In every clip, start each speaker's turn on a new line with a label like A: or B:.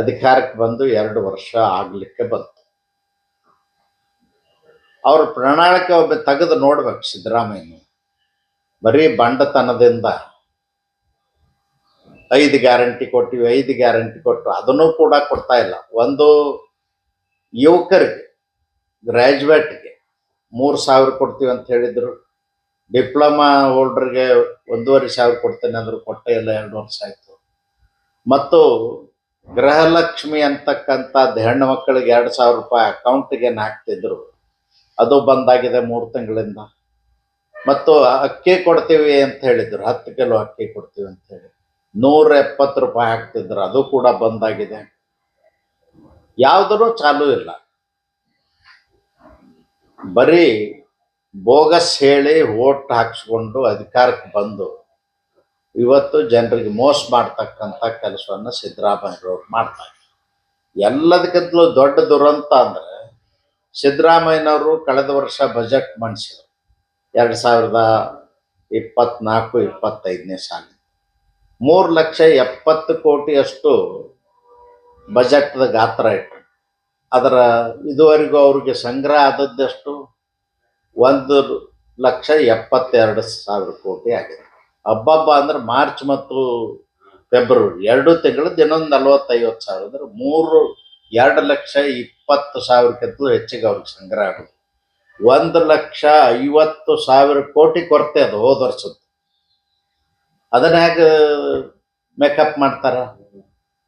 A: ಅಧಿಕಾರಕ್ಕೆ ಬಂದು ಎರಡು ವರ್ಷ ಆಗ್ಲಿಕ್ಕೆ ಬಂತು. ಅವ್ರ ಪ್ರಣಾಳಿಕೆ ಒಬ್ಬ ತೆಗೆದು ನೋಡ್ಬೇಕು ಸಿದ್ದರಾಮಯ್ಯ. ಬರೀ ಬಂಡತನದಿಂದ ಐದು ಗ್ಯಾರಂಟಿ ಕೊಟ್ಟಿವಿ, ಐದು ಗ್ಯಾರಂಟಿ ಕೊಟ್ಟು ಅದನ್ನು ಕೂಡ ಕೊಡ್ತಾ ಇಲ್ಲ. ಒಂದು ಯುವಕರಿಗೆ, ಗ್ರ್ಯಾಜುಯೇಟ್ಗೆ ಮೂರು ಸಾವಿರ ಕೊಡ್ತೀವಿ ಅಂತ ಹೇಳಿದ್ರು. ಡಿಪ್ಲೊಮಾ ಹೋಲ್ಡ್ರಿಗೆ ಒಂದೂವರೆ ಸಾವಿರ ಕೊಡ್ತೇನೆ ಅಂದರು, ಕೊಟ್ಟೆ ಇಲ್ಲ ಎರಡು ವರ್ಷ ಆಯಿತು. ಮತ್ತು ಗೃಹಲಕ್ಷ್ಮಿ ಅಂತಕ್ಕಂಥದ್ದು ಹೆಣ್ಣು ಮಕ್ಕಳಿಗೆ ಎರಡು ಸಾವಿರ ರೂಪಾಯಿ ಅಕೌಂಟಿಗೆ ಹಾಕ್ತಿದ್ರು ಅದು ಬಂದಾಗಿದೆ ಮೂರು ತಿಂಗಳಿಂದ. ಮತ್ತು ಅಕ್ಕಿ ಕೊಡ್ತೀವಿ ಅಂತ ಹೇಳಿದ್ರು. ಹತ್ತು ಕಿಲೋ ಅಕ್ಕಿ ಕೊಡ್ತೀವಿ ಅಂತ ಹೇಳಿ. ನೂರ ಎಪ್ಪತ್ತು ರೂಪಾಯಿ ಹಾಕ್ತಿದ್ರು. ಅದು ಕೂಡ ಬಂದಾಗಿದೆ. ಯಾವುದೂ ಚಾಲೂ ಇಲ್ಲ. ಬರೀ ಬೋಗಸ್ ಹೇಳಿ ಓಟ್ ಹಾಕ್ಸ್ಕೊಂಡು ಅಧಿಕಾರಕ್ಕೆ ಬಂದು ಇವತ್ತು ಜನರಿಗೆ ಮೋಸ ಮಾಡ್ತಕ್ಕಂಥ ಕೆಲಸವನ್ನು ಸಿದ್ದರಾಮಯ್ಯರವ್ರು ಮಾಡ್ತಾರೆ ಎಲ್ಲದಕ್ಕಿಂತಲೂ ದೊಡ್ಡ ದುರಂತ ಅಂದರೆ ಸಿದ್ದರಾಮಯ್ಯನವರು ಕಳೆದ ವರ್ಷ ಬಜೆಟ್ ಮಂಡಿಸಿದರು. ಎರಡು ಸಾವಿರದ ಇಪ್ಪತ್ನಾಲ್ಕು, ಇಪ್ಪತ್ತೈದನೇ ಸಾಲ ಮೂರು ಲಕ್ಷ ಎಪ್ಪತ್ತು ಕೋಟಿಯಷ್ಟು ಬಜೆಟ್ದ ಗಾತ್ರ ಇಟ್ಟು ಅದರ ಇದುವರೆಗೂ ಅವ್ರಿಗೆ ಸಂಗ್ರಹ ಆದದ್ದಷ್ಟು? ಒಂದು ಲಕ್ಷ ಎಪ್ಪತ್ತೆರಡು ಸಾವಿರ ಕೋಟಿ ಆಗಿದೆ ಹಬ್ಬಬ್ಬ ಅಂದ್ರೆ ಮಾರ್ಚ್ ಮತ್ತು ಫೆಬ್ರವರಿ. ಎರಡು ತಿಂಗಳು ದಿನೊಂದು ನಲವತ್ತೈವತ್ತು ಸಾವಿರ. ಅಂದ್ರೆ ಮೂರು, ಎರಡು ಲಕ್ಷ ಇಪ್ಪತ್ತು ಸಾವಿರಕ್ಕಿಂತಲೂ ಹೆಚ್ಚಿಗೆ ಅವ್ರಿಗೆ ಸಂಗ್ರಹ ಆಗುತ್ತೆ ಒಂದು ಲಕ್ಷ ಐವತ್ತು ಸಾವಿರ ಕೋಟಿ ಕೊರತೆ ಅದು ಹೋದ ವರ್ಷದ್ದು. ಅದನ್ನ ಹೇಗೆ ಮೇಕಪ್ ಮಾಡ್ತಾರ?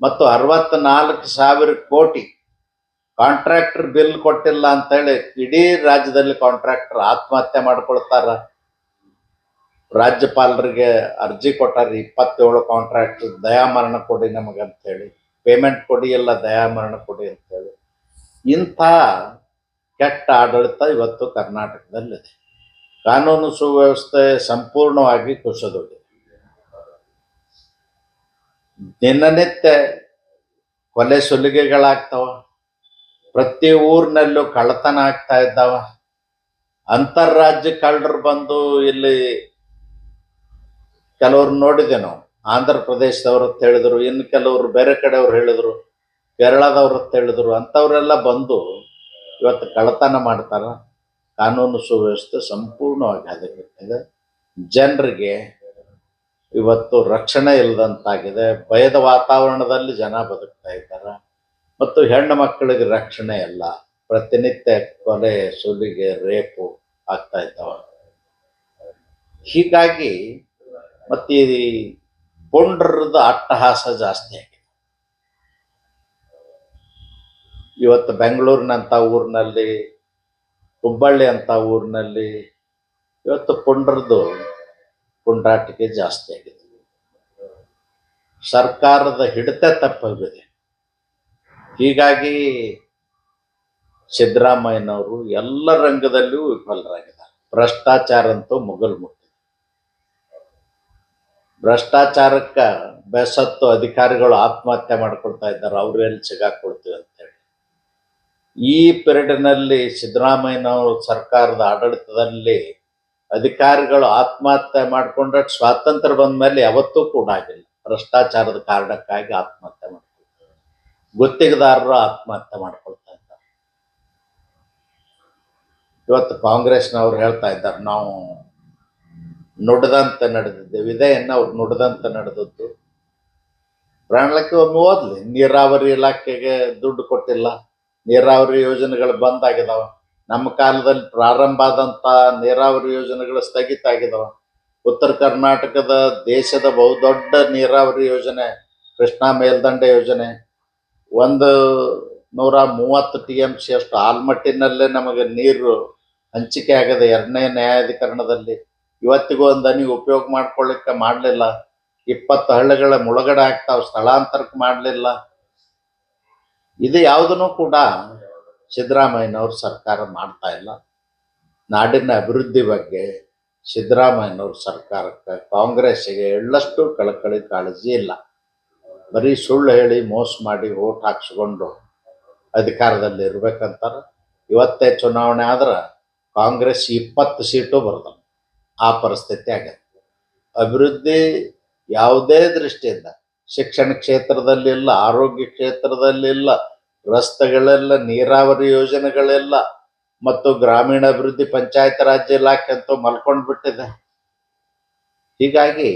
A: ಮತ್ತು ಅರವತ್ನಾಲ್ಕು ಸಾವಿರ ಕೋಟಿ ಕಾಂಟ್ರಾಕ್ಟರ್ ಬಿಲ್ ಕೊಟ್ಟಿಲ್ಲ ಅಂತೇಳಿ ಇಡೀ ರಾಜ್ಯದಲ್ಲಿ ಕಾಂಟ್ರಾಕ್ಟರ್ ಆತ್ಮಹತ್ಯೆ ಮಾಡ್ಕೊಳ್ತಾರ. ರಾಜ್ಯಪಾಲರಿಗೆ ಅರ್ಜಿ ಕೊಟ್ಟಾರ ಇಪ್ಪತ್ತೇಳು ಕಾಂಟ್ರಾಕ್ಟ್ ದಯಾಮರಣ ಕೊಡಿ ನಮಗೆ ನಮಗಂತೇಳಿ ಪೇಮೆಂಟ್ ಕೊಡಿ, ಎಲ್ಲ ದಯಾಮರಣ ಕೊಡಿ ಅಂತೇಳಿ. ಇಂಥ ಕೆಟ್ಟ ಆಡಳಿತ ಇವತ್ತು ಕರ್ನಾಟಕದಲ್ಲಿದೆ. ಕಾನೂನು ಸುವ್ಯವಸ್ಥೆ ಸಂಪೂರ್ಣವಾಗಿ ಕುಸಿದೋಗಿದೆ. ದಿನನಿತ್ಯ ಕೊಲೆ ಸುಲಿಗೆಗಳಾಗ್ತಾವ. ಪ್ರತಿ ಊರಿನಲ್ಲೂ ಕಳ್ಳತನ ಆಗ್ತಾ ಇದ್ದಾವ. ಅಂತಾರಾಜ್ಯ ಕಳ್ಳರು ಬಂದು ಇಲ್ಲಿ ಕೆಲವ್ರು ನೋಡಿದೆ ನಾವು. ಆಂಧ್ರ ಪ್ರದೇಶದವ್ರು ಅಂತ ಹೇಳಿದ್ರು, ಇನ್ನು ಕೆಲವರು ಬೇರೆ ಕಡೆಯವ್ರು ಹೇಳಿದ್ರು, ಕೇರಳದವ್ರು ಅಂತ ಹೇಳಿದ್ರು, ಅಂಥವರೆಲ್ಲ ಬಂದು ಇವತ್ತು ಕಳ್ಳತನ ಮಾಡ್ತಾರ. ಕಾನೂನು ಸುವ್ಯವಸ್ಥೆ ಸಂಪೂರ್ಣವಾಗಿ ಹದಗೆಟ್ಟಿದೆ. ಜನರಿಗೆ ಇವತ್ತು ರಕ್ಷಣೆ ಇಲ್ಲದಂತಾಗಿದೆ ಭಯದ ವಾತಾವರಣದಲ್ಲಿ ಜನ ಬದುಕ್ತಾ ಇದ್ದಾರೆ. ಮತ್ತು ಹೆಣ್ಣು ಮಕ್ಕಳಿಗೆ ರಕ್ಷಣೆ ಇಲ್ಲ ಪ್ರತಿನಿತ್ಯ ಕೊಲೆ, ಸುಲಿಗೆ, ರೇಪು ಆಗ್ತಾ ಇದ್ದಾವ. ಹೀಗಾಗಿ ಮತ್ತೆ ಈ ಅಟ್ಟಹಾಸ ಜಾಸ್ತಿ ಆಗಿದೆ. ಇವತ್ತು ಬೆಂಗಳೂರಿನಂಥ ಊರಿನಲ್ಲಿ, ಹುಬ್ಬಳ್ಳಿ ಅಂಥ ಊರಿನಲ್ಲಿ ಇವತ್ತು ಪುಂಡ್ರದ್ದು ಪುಂಡ್ರಾಟಿಕೆ ಜಾಸ್ತಿ ಆಗಿದೆ. ಸರ್ಕಾರದ ಹಿಡಿತ ತಪ್ಪಾಗಿದೆ. ಹೀಗಾಗಿ ಸಿದ್ದರಾಮಯ್ಯನವರು ಎಲ್ಲ ರಂಗದಲ್ಲಿಯೂ ವಿಫಲರಾಗಿದ್ದಾರೆ. ಭ್ರಷ್ಟಾಚಾರ ಅಂತೂ ಮುಗಲ್ ಮುಟ್ಟಿದೆ ಭ್ರಷ್ಟಾಚಾರಕ್ಕ ಬೆಸತ್ತು ಅಧಿಕಾರಿಗಳು ಆತ್ಮಹತ್ಯೆ ಮಾಡ್ಕೊಳ್ತಾ ಇದ್ದಾರೆ. ಅವ್ರು ಎಲ್ಲಿ ಸಿಗಾಕೊಳ್ತೀವಿ ಅಂತೇಳಿ ಈ ಪಿರಿಯಡ್ನಲ್ಲಿ ಸಿದ್ದರಾಮಯ್ಯನವರು ಸರ್ಕಾರದ ಆಡಳಿತದಲ್ಲಿ ಅಧಿಕಾರಿಗಳು ಆತ್ಮಹತ್ಯೆ ಮಾಡ್ಕೊಂಡ್ರೆ ಸ್ವಾತಂತ್ರ್ಯ ಬಂದ ಮೇಲೆ ಯಾವತ್ತೂ ಕೂಡ ಆಗಿಲ್ಲ. ಭ್ರಷ್ಟಾಚಾರದ ಕಾರಣಕ್ಕಾಗಿ ಆತ್ಮಹತ್ಯೆ ಮಾಡ್ಕೊಳ್ತಾರೆ. ಗುತ್ತಿಗೆದಾರರು ಆತ್ಮಹತ್ಯೆ ಮಾಡ್ಕೊಳ್ತಾ ಇದ್ದಾರೆ. ಇವತ್ತು ಕಾಂಗ್ರೆಸ್ನವ್ರು ಹೇಳ್ತಾ ಇದ್ದಾರೆ, ನಾವು ನುಡಿದಂತೆ ನಡೆದಿದ್ದೆ ಇದೇನ ಅವ್ರು ನುಡ್ದಂತ ನಡೆದದ್ದು. ಪ್ರಾಣಲಕ್ಕೆ ಒಮ್ಮೆ ಓದ್ಲಿ. ನೀರಾವರಿ ಇಲಾಖೆಗೆ ದುಡ್ಡು ಕೊಟ್ಟಿಲ್ಲ. ನೀರಾವರಿ ಯೋಜನೆಗಳು ಬಂದ್ ಆಗಿದಾವ. ನಮ್ಮ ಕಾಲದಲ್ಲಿ ಪ್ರಾರಂಭ ಆದಂಥ ನೀರಾವರಿ ಯೋಜನೆಗಳು ಸ್ಥಗಿತ ಆಗಿದಾವ. ಉತ್ತರ ಕರ್ನಾಟಕದ ದೇಶದ ಬಹುದೊಡ್ಡ ನೀರಾವರಿ ಯೋಜನೆ, ಕೃಷ್ಣಾ ಮೇಲ್ದಂಡೆ ಯೋಜನೆ. ಒಂದು ನೂರ ಮೂವತ್ತು ಟಿ ಎಂ ಸಿ ಅಷ್ಟು ಆಲ್ಮಟ್ಟಿನಲ್ಲೇ ನಮಗೆ ನೀರು ಹಂಚಿಕೆ ಆಗದೆ ಎರಡನೇ ನ್ಯಾಯಾಧಿಕರಣದಲ್ಲಿ ಇವತ್ತಿಗೂ ಒಂದು ಉಪಯೋಗ ಮಾಡ್ಕೊಳ್ಳಿಕ್ಕೆ ಮಾಡಲಿಲ್ಲ. ಇಪ್ಪತ್ತು ಹಳ್ಳಿಗಳ ಮುಳುಗಡೆ ಆಗ್ತಾವ, ಸ್ಥಳಾಂತರಕ್ಕೆ ಮಾಡಲಿಲ್ಲ. ಇದು ಯಾವುದನ್ನು ಕೂಡ ಸಿದ್ದರಾಮಯ್ಯನವ್ರ ಸರ್ಕಾರ ಮಾಡ್ತಾ ಇಲ್ಲ. ನಾಡಿನ ಅಭಿವೃದ್ಧಿ ಬಗ್ಗೆ ಸಿದ್ದರಾಮಯ್ಯನವ್ರ ಸರ್ಕಾರಕ್ಕೆ ಕಾಂಗ್ರೆಸ್ಸಿಗೆ ಎಳ್ಳಷ್ಟು ಕಳಕಳಿ ಕಾಳಜಿ ಇಲ್ಲ. ಬರೀ ಸುಳ್ಳು ಹೇಳಿ ಮೋಸ ಮಾಡಿ ಓಟ್ ಹಾಕ್ಸ್ಕೊಂಡು ಅಧಿಕಾರದಲ್ಲಿ ಇರ್ಬೇಕಂತಾರೆ ಇವತ್ತೇ ಚುನಾವಣೆ ಆದ್ರೆ ಕಾಂಗ್ರೆಸ್ ಇಪ್ಪತ್ತು ಸೀಟು ಬರ್ತವೆ ಆ ಪರಿಸ್ಥಿತಿ ಆಗತ್ತೆ. ಅಭಿವೃದ್ಧಿ ಯಾವುದೇ ದೃಷ್ಟಿಯಿಂದ, ಶಿಕ್ಷಣ ಕ್ಷೇತ್ರದಲ್ಲಿಲ್ಲ, ಆರೋಗ್ಯ ಕ್ಷೇತ್ರದಲ್ಲಿಲ್ಲ, ರಸ್ತೆಗಳೆಲ್ಲ, ನೀರಾವರಿ ಯೋಜನೆಗಳೆಲ್ಲ ಮತ್ತು ಗ್ರಾಮೀಣಾಭಿವೃದ್ಧಿ ಪಂಚಾಯತ್ ರಾಜ್ ಇಲಾಖೆ ಅಂತೂ ಮಲ್ಕೊಂಡು ಬಿಟ್ಟಿದೆ. ಹೀಗಾಗಿ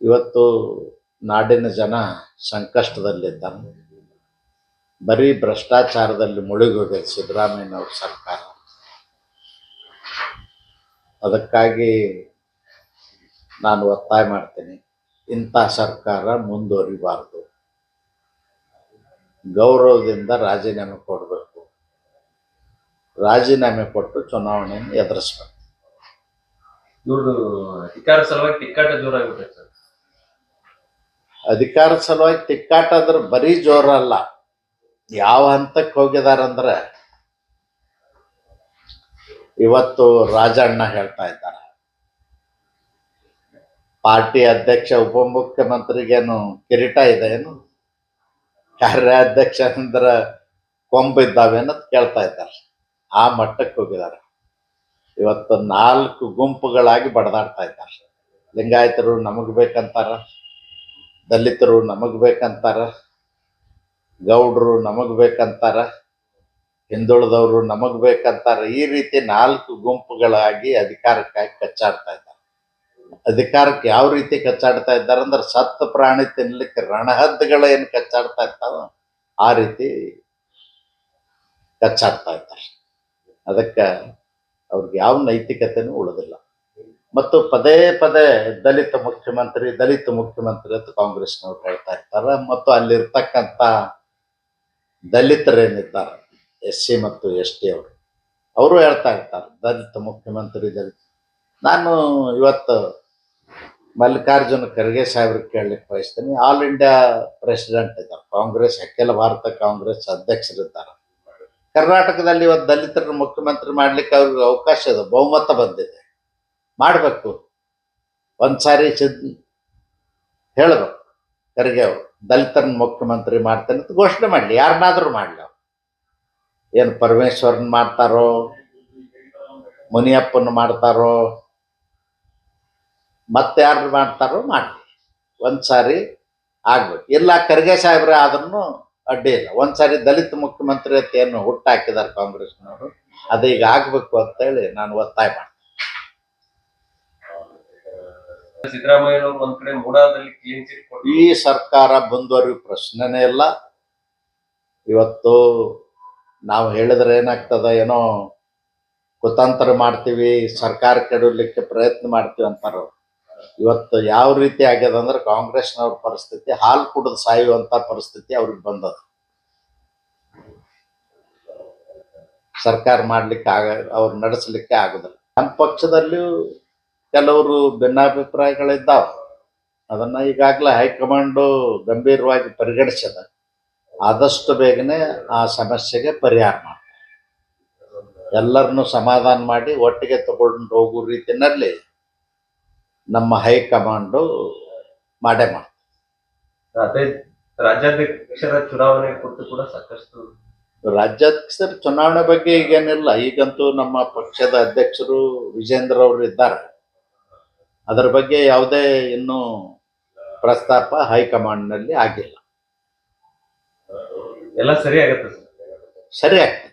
A: ಇವತ್ತು ನಾಡಿನ ಜನ ಸಂಕಷ್ಟದಲ್ಲಿದ್ದಾನೆ ಬರೀ ಭ್ರಷ್ಟಾಚಾರದಲ್ಲಿ ಮುಳುಗೋಗಿದೆ ಸಿದ್ದರಾಮಯ್ಯನವ್ರ ಸರ್ಕಾರ. ಅದಕ್ಕಾಗಿ ನಾನು ಒತ್ತಾಯ ಮಾಡ್ತೀನಿ. ಇಂಥ ಸರ್ಕಾರ ಮುಂದುವರಿಬಾರ್ದು. ಗೌರವದಿಂದ ರಾಜೀನಾಮೆ ಕೊಡಬೇಕು. ರಾಜೀನಾಮೆ ಕೊಟ್ಟು ಚುನಾವಣೆಯನ್ನು ಎದುರಿಸ್ಬೇಕು.
B: ಇವ್ರದ್ದು ಅಧಿಕಾರ ಸಲುವಾಗಿ ತಿಕ್ಕಾಟ ಜೋರಾಗ್ಬಿಟ್ಟೈತೆ ಸರ್.
A: ಅಧಿಕಾರ ಸಲುವಾಗಿ ತಿಕ್ಕಾಟ ಅಂದ್ರೆ ಬರೀ ಜೋರಲ್ಲ. ಯಾವ ಹಂತಕ್ಕೆ ಹೋಗಿದಾರಂದ್ರೆ ಇವತ್ತು ರಾಜಣ್ಣ ಹೇಳ್ತಾ ಇದ್ದಾರೆ. ಪಾರ್ಟಿ ಅಧ್ಯಕ್ಷ, ಉಪಮುಖ್ಯಮಂತ್ರಿಗೇನು ಕಿರೀಟ ಇದೆ ಏನು? ಕಾರ್ಯಾಧ್ಯಕ್ಷ ಅಂದ್ರೆ ಕೊಂಬಿದ್ದಾವೆ ಅನ್ನೋದು ಕೇಳ್ತಾ ಇದ್ದಾರೆ. ಆ ಮಟ್ಟಕ್ಕೆ ಹೋಗಿದ್ದಾರೆ. ಇವತ್ತು ನಾಲ್ಕು ಗುಂಪುಗಳಾಗಿ ಬಡದಾಡ್ತಾ ಇದ್ದಾರೆ. ಲಿಂಗಾಯತರು ನಮಗೆ ಬೇಕಂತಾರ, ದಲಿತರು ನಮಗೆ ಬೇಕಂತಾರ, ಗೌಡ್ರು ನಮಗೆ ಬೇಕಂತಾರ ಹಿಂದುಳಿದವರು ನಮಗ್ ಬೇಕಂತಾರೆ, ಈ ರೀತಿ ನಾಲ್ಕು ಗುಂಪುಗಳಾಗಿ ಅಧಿಕಾರಕ್ಕಾಗಿ ಕಚ್ಚಾಡ್ತಾ ಇದ್ದಾರೆ. ಅಧಿಕಾರಕ್ಕೆ ಯಾವ ರೀತಿ ಕಚ್ಚಾಡ್ತಾ ಇದ್ದಾರೆ ಅಂದ್ರೆ ಸತ್ತ ಪ್ರಾಣಿ ತಿನ್ಲಿಕ್ಕೆ ರಣಹದ್ದುಗಳೇನು ಕಚ್ಚಾಡ್ತಾ ಇರ್ತಾವ ಆ ರೀತಿ ಕಚ್ಚಾಡ್ತಾ ಇದ್ದಾರೆ. ಅದಕ್ಕೆ ಅವ್ರಿಗೆ ಯಾವ ನೈತಿಕತೆನೂ ಉಳಿದಿಲ್ಲ. ಮತ್ತು ಪದೇ ಪದೇ ದಲಿತ ಮುಖ್ಯಮಂತ್ರಿ ದಲಿತ ಮುಖ್ಯಮಂತ್ರಿ ಅಂತ ಕಾಂಗ್ರೆಸ್ನವ್ರು ಹೇಳ್ತಾ ಇರ್ತಾರೆ. ಮತ್ತು ಅಲ್ಲಿರ್ತಕ್ಕಂಥ ದಲಿತರೇನಿದ್ದಾರೆ ಎಸ್ ಸಿ ಮತ್ತು ಎಸ್ ಟಿ ಅವರು. ಅವರು ಹೇಳ್ತಾ ಇರ್ತಾರೆ, ದಲಿತ ಮುಖ್ಯಮಂತ್ರಿ ದಲಿತ. ನಾನು ಇವತ್ತು ಮಲ್ಲಿಕಾರ್ಜುನ ಖರ್ಗೆ ಸಾಹೇಬ್ರಿಗೆ ಕೇಳಲಿಕ್ಕೆ ಬಯಸ್ತೀನಿ. ಆಲ್ ಇಂಡಿಯಾ ಪ್ರೆಸಿಡೆಂಟ್ ಇದ್ದಾರೆ. ಕಾಂಗ್ರೆಸ್, ಅಖಿಲ ಭಾರತ ಕಾಂಗ್ರೆಸ್ ಅಧ್ಯಕ್ಷರಿದ್ದಾರೆ. ಕರ್ನಾಟಕದಲ್ಲಿ ಇವತ್ತು ದಲಿತರನ್ನು ಮುಖ್ಯಮಂತ್ರಿ ಮಾಡ್ಲಿಕ್ಕೆ ಅವ್ರಿಗೆ ಅವಕಾಶ ಇದೆ. ಬಹುಮತ ಬಂದಿದೆ. ಮಾಡಬೇಕು. ಒಂದ್ಸಾರಿ ಸಿದ್, ಹೇಳಬೇಕು ಖರ್ಗೆ ಅವರು. ದಲಿತರನ್ನ ಮುಖ್ಯಮಂತ್ರಿ ಮಾಡ್ತೇನೆ ಅಂತ ಘೋಷಣೆ ಮಾಡಲಿ. ಯಾರನ್ನಾದರೂ ಮಾಡಲಿ ಅವ್ರು. ಏನು ಪರಮೇಶ್ವರನ್ ಮಾಡ್ತಾರೋ ಮುನಿಯಪ್ಪನ ಮಾಡ್ತಾರೋ ಮತ್ತೆ ಯಾರು ಮಾಡ್ತಾರೋ ಮಾಡಿ ಒಂದ್ಸಾರಿ ಆಗ್ಬೇಕು. ಇಲ್ಲ ಖರ್ಗೆ ಸಾಹೇಬ್ರೆ ಆದ್ರೂ ಅಡ್ಡಿ ಇಲ್ಲ. ಒಂದ್ಸಾರಿ ದಲಿತ ಮುಖ್ಯಮಂತ್ರಿ ಅಂತ ಏನು ಹುಟ್ಟಾಕಿದ್ದಾರೆ ಕಾಂಗ್ರೆಸ್ನವರು ಅದು ಈಗ ಆಗ್ಬೇಕು ಅಂತೇಳಿ ನಾನು ಒತ್ತಾಯ ಮಾಡ್ತೀನಿ. ಈ ಸರ್ಕಾರ ಮುಂದುವರಿಯೋ ಪ್ರಶ್ನೆನೇ ಇಲ್ಲ. ಇವತ್ತು ನಾವು ಹೇಳಿದ್ರೆ ಏನಾಗ್ತದ, ಏನೋ ಕುತಂತ್ರ ಮಾಡ್ತೀವಿ, ಸರ್ಕಾರ ಕೆಡಲಿಕ್ಕೆ ಪ್ರಯತ್ನ ಮಾಡ್ತೀವಿ ಅಂತಾರೆ. ಇವತ್ತು ಯಾವ ರೀತಿ ಆಗ್ಯದ ಅಂದ್ರೆ ಕಾಂಗ್ರೆಸ್ನವ್ರ ಪರಿಸ್ಥಿತಿ, ಹಾಲು ಕುಡಿದು ಸಾಯುವಂತ ಪರಿಸ್ಥಿತಿ ಅವ್ರಿಗೆ ಬಂದದ. ಸರ್ಕಾರ ಮಾಡ್ಲಿಕ್ಕೆ ಆಗ, ಅವ್ರು ನಡೆಸಲಿಕ್ಕೆ ಆಗುದಿಲ್ಲ. ನಮ್ಮ ಪಕ್ಷದಲ್ಲಿಯೂ ಕೆಲವರು ಭಿನ್ನಾಭಿಪ್ರಾಯಗಳಿದ್ದಾವೆ. ಅದನ್ನ ಈಗಾಗಲೇ ಹೈಕಮಾಂಡು ಗಂಭೀರವಾಗಿ ಪರಿಗಣಿಸಿದ ಆದಷ್ಟು ಬೇಗನೆ ಆ ಸಮಸ್ಯೆಗೆ ಪರಿಹಾರ ಮಾಡ್ತಾರೆ. ಎಲ್ಲರನ್ನು ಸಮಾಧಾನ ಮಾಡಿ ಒಟ್ಟಿಗೆ ತಗೊಂಡು ಹೋಗೋ ರೀತಿಯಲ್ಲಿ ನಮ್ಮ ಹೈಕಮಾಂಡು ಮಾಡೇ ಮಾಡ್ತಾರೆ.
B: ರಾಜ್ಯಾಧ್ಯಕ್ಷರ ಚುನಾವಣೆ ಕುರಿತು ಕೂಡ ಸಾಕಷ್ಟು
A: ರಾಜ್ಯಾಧ್ಯಕ್ಷರ ಚುನಾವಣೆ ಬಗ್ಗೆ ಈಗೇನಿಲ್ಲ. ಈಗಂತೂ ನಮ್ಮ ಪಕ್ಷದ ಅಧ್ಯಕ್ಷರು ವಿಜೇಂದ್ರ ಅವರು ಇದ್ದಾರೆ. ಅದರ ಬಗ್ಗೆ ಯಾವುದೇ ಇನ್ನೂ ಪ್ರಸ್ತಾಪ ಹೈಕಮಾಂಡ್ನಲ್ಲಿ ಆಗಿಲ್ಲ.
B: ಎಲ್ಲ ಸರಿ ಆಗತ್ತೆ ಸರ್.
A: ಸರಿ ಆಗ್ತದೆ.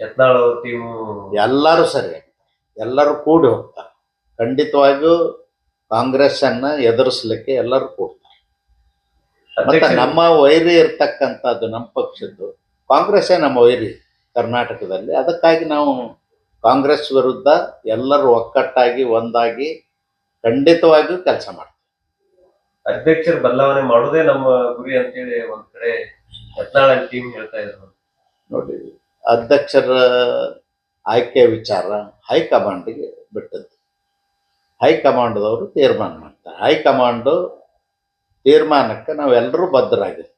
B: ಯತ್ನಾಳ್ ಅವ್ರ ಟೀಮು
A: ಎಲ್ಲರೂ ಸರಿ ಆಗ್ತದೆ. ಎಲ್ಲರೂ ಕೂಡಿ ಹೋಗ್ತಾರೆ. ಖಂಡಿತವಾಗಿಯೂ ಕಾಂಗ್ರೆಸ್ ಅನ್ನ ಎದುರಿಸಲಿಕ್ಕೆ ಎಲ್ಲರೂ ಕೂಡ್ತಾರೆ. ಮತ್ತೆ ನಮ್ಮ ವೈರಿ ಇರ್ತಕ್ಕಂಥದ್ದು ನಮ್ಮ ಪಕ್ಷದ್ದು ಕಾಂಗ್ರೆಸ್ಸೇ ನಮ್ಮ ವೈರಿ ಕರ್ನಾಟಕದಲ್ಲಿ. ಅದಕ್ಕಾಗಿ ನಾವು ಕಾಂಗ್ರೆಸ್ ವಿರುದ್ಧ ಎಲ್ಲರೂ ಒಕ್ಕಟ್ಟಾಗಿ ಒಂದಾಗಿ ಖಂಡಿತವಾಗಿಯೂ ಕೆಲಸ ಮಾಡ್ತೀವಿ.
B: ಅಧ್ಯಕ್ಷರ ಬದಲಾವಣೆ ಮಾಡೋದೇ ನಮ್ಮ ಗುರಿ ಅಂತೇಳಿ ಒಂದ್ ಕಡೆ ಟೀಮ್ ಹೇಳ್ತಾ ಇದ್ರು.
A: ನೋಡಿ, ಅಧ್ಯಕ್ಷರ ಆಯ್ಕೆ ವಿಚಾರ ಹೈಕಮಾಂಡ್ಗೆ ಬಿಟ್ಟದ್ದು. ಹೈಕಮಾಂಡ್ದವರು ತೀರ್ಮಾನ ಮಾಡ್ತಾರೆ. ಹೈಕಮಾಂಡು ತೀರ್ಮಾನಕ್ಕೆ ನಾವೆಲ್ಲರೂ ಬದ್ಧರಾಗಿರ್ತೀವಿ.